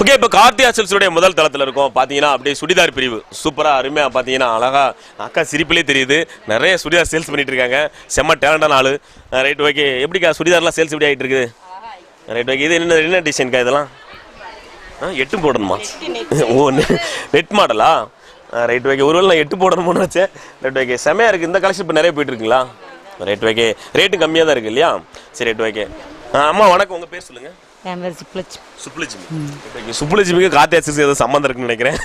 Okay இப்போ கார்த்தியா சில்ஸுடைய முதல் தளத்தில் இருக்கும். பார்த்தீங்கன்னா அப்படியே சுடிதார் பிரிவு. சூப்பராக அருமையாக பார்த்தீங்கன்னா அழகா அக்கா சிரிப்பிலே தெரியுது. நிறைய சுடிதார் சேல்ஸ் பண்ணிட்டு இருக்காங்க. செம்ம டேலண்டான ஆள். ரைட் ஓகே எப்படிக்கா சுடிதார்லாம் சேல்ஸ் எப்படி ஆகிட்டு இருக்குது? ரைட் ஓகே இது என்ன என்ன டிசைன்க்கா இதெல்லாம்? ஆ எட்டு போடணுமா? ஓ நெட் மாடலா ரைட் ஓகே ஒருவேளை நான் எட்டு போடணும்னு வச்சேன் ரைட் ஓகே செமையாக இருக்குது இந்த கலெக்ஷன் இப்போ நிறைய போயிட்டுருக்குங்களா ரைட் ஓகே ரேட்டு கம்மியாக தான் இருக்கு இல்லையா? சரி ரைட் ஓகே அம்மா வணக்கம். உங்கள் பேர் சொல்லுங்கள் என் பேர் சிப்ளச் சுப்புலட்சுமி. ஓகே சுப்புலட்சுமிக்கு காத்தி அசிஸ் ஏதோ சம்மந்தம் இருக்குன்னு நினைக்கிறேன்.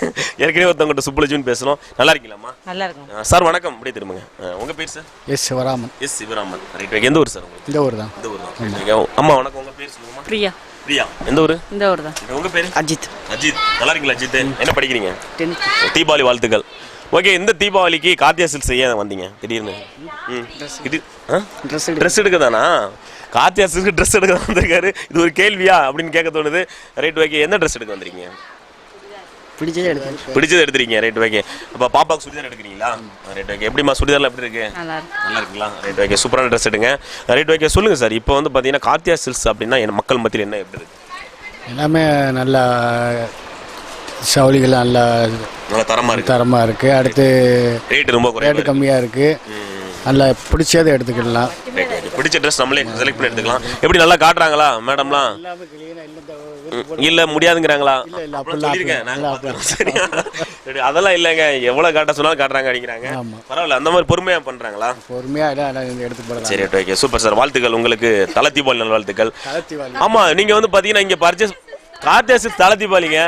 ஏற்கனவே ஒருத்தவங்கள்ட்ட சுப்புலட்சுமின்னு பேசணும் நல்லா இருக்கீங்களாம்மா நல்லா இருக்கும். சார் வணக்கம். அப்படியே திரும்புங்க. உங்க பேர் sir? S Sivaraman. S Sivaraman. Right எந்த ஊர் சார் உங்களுக்கு? இந்த ஊர் தான். இந்த ஊர் தான். அம்மா வணக்கம். உங்க பேர் சொல்லுங்கம்மா. பிரியா. பிரியா. எந்த ஊர்? இந்த ஊர் தான். உங்க பேர்? அஜித். அஜித். நல்லா இருக்கீங்களா அஜித்? என்ன படிக்கிறீங்க? தீபாவளி வாழ்த்துக்கள். ஓகே இந்த தீபாவளிக்கு கார்த்தியா சில்ஸ் செய்ய வந்தீங்க? திடீர்னு? ம். இது ட்ரெஸ் ட்ரெஸ் எடுக்க. தானா கார்த்தியா சில்க்கு ட்ரெஸ் எடுக்க வந்திருக்காரு. இது ஒரு கேள்வியா அப்படின்னு கேட்க தோணுது. ரைட் ஓகே எந்த ட்ரெஸ் எடுக்க வந்திருக்கீங்க? பிடிச்சதே பிடிச்சது எடுத்துறீங்க ரைட் ஓகே அப்போ பாப்பாக்கு சுடிதார் எடுக்கிறீங்களா? ரைட் ஓகே எப்படிம்மா சுடிதார்லாம் எப்படி இருக்கு? நல்லா இருக்குங்களா? ரைட் ஓகே சூப்பரான ட்ரெஸ் எடுங்க. ரைட் ஓகே சொல்லுங்க சார். இப்போ வந்து பார்த்தீங்கன்னா கார்த்தியா சில்ஸ் அப்படின்னா என் மக்கள் மத்தியில் என்ன எப்படி இருக்கு? எல்லாமே நல்லா சவுளிகள் நல்லா நல்லா தரமா இருக்கு. தரமாக இருக்குது அடுத்து ரேட் ரொம்ப ரேட்டு கம்மியாக இருக்குது நல்லா பிடிச்சதை எடுத்துக்கலாம் பிடிச்ச ட்ரெஸ் நம்மளே செலக்ட் பண்ணி எடுத்துக்கலாம். எப்படி நல்லா காட்டுறாங்களா மேடம்லாம் இல்ல முடியாதுங்கிறாங்களா? அதெல்லாம் இல்லைங்க. எவ்வளவு காட்ட சொன்னாலும் காட்டுறாங்க அடிக்கிறாங்க. பரவாயில்ல அந்த மாதிரி பொறுமையா பண்றாங்களா? எல்லாம் எடுத்து சரி ஓகே சூப்பர் சார் வாழ்த்துக்கள். உங்களுக்கு தல தீபாவளி நல் வாழ்த்துக்கள் ஆமா நீங்க வந்து பாத்தீங்கன்னா இங்க பர்ச்சேஸ் கார்த்தியாசி தல தீபாவளிங்க.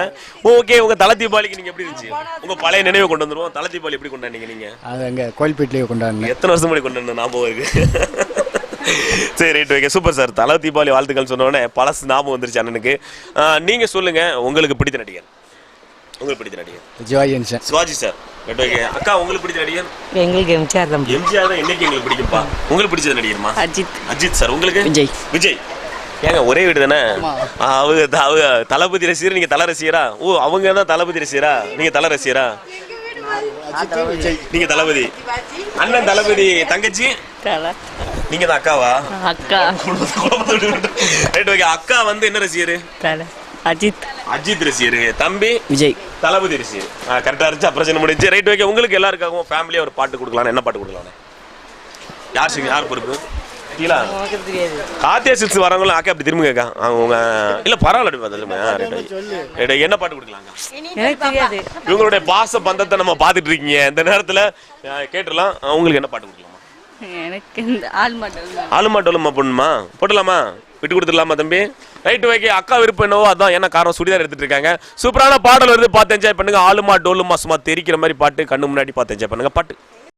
ஓகே உங்க தல தீபாவளிக்கு நீங்க எப்படி இருந்துச்சு? உங்க பழைய நினைவை கொண்டு வந்துருவோம். தல தீபாவளி எப்படி கொண்டாடுனீங்க நீங்க? அது அங்கே கோயில்பேட்டிலேயே கொண்டாடினேன். எத்தனை வருஷம் முன்னாடி கொண்டு வந்த ஞாபகம் இருக்கு? சரி ரைட் ஓகே சூப்பர் சார் தல தீபாவளி வாழ்த்துக்கள் சொன்ன உடனே பழசு ஞாபகம் வந்துருச்சு அண்ணனுக்கு. நீங்க சொல்லுங்க உங்களுக்கு பிடித்த நடிகர் உங்களுக்கு பிடித்த நடிகர் சிவாஜி சார். ரைட் ஓகே அக்கா உங்களுக்கு பிடித்த நடிகர் எங்களுக்கு எம்ஜிஆர் தான் எம்ஜிஆர் தான் என்னைக்கு எங்களுக்கு பிடிக்கும்பா. உங்களுக்கு பிடிச்ச நடிகர்மா? அஜித். அஜித் சார் உங்களுக்கு? விஜய். விஜய். ஏங்க ஒரே வீடு தானே? அவங்க த- அவங்க தளபதி ரசிகர் நீங்க தல ரசிகரா? ஓ அவங்க தான் தளபதி ரசிகரா? நீங்க தல ரசிகரா? நீங்க தளபதி. அண்ணன் தளபதி தங்கச்சி? நீங்க தான் அக்காவா? அக்கா. Right okay. அக்கா வந்து என்ன ரசிகர்? அஜித். அஜித் ரசிகர். தம்பி? விஜய். தளபதி ரசிகர். கரெக்டா இருந்துச்சு. பிரச்சனை முடிஞ்சு ரைட் ஓகே. உங்களுக்கு எல்லாருக்காகவும் ஃபேமிலியா ஒரு பாட்டு கொடுக்கலாம் என்ன பாட்டு கொடுக்கலாம் யார் சிங்க யார் பொறுப்பு? தெரியாது. காத்தியா சில்ஸ் வரவங்களும் அக்கா அப்படி திரும்ப கேட்கா. அவங்க இல்ல பரவாயில்ல ரைட் என்ன பாட்டு கொடுக்கலாங்க? இவங்களுடைய பாச பந்தத்தை நம்ம பார்த்துட்டு இருக்கீங்க. இந்த நேரத்துல கேட்டுடலாம். உங்களுக்கு என்ன பாட்டு கொடுக்கலாமா? எனக்கு இந்த ஆளுமா டோலுமா பொண்ணுமா? போட்டலாமா விட்டு கொடுத்துடலாமா தம்பி? ரைட் ஓகே அக்கா விருப்பம் என்னவோ அதான் என்ன காரணம்? சுடிதார் எடுத்துட்டு இருக்காங்க. சூப்பரான பாடல் வருது. பார்த்து என்ஜாய் பண்ணுங்க. ஆளுமா டோலுமா சும்மா தெரிக்கிற மாதிரி பாட்டு. கண்ணு முன்னாடி பார்த்து என்ஜாய் பண்ணுங்க. பாட்டு.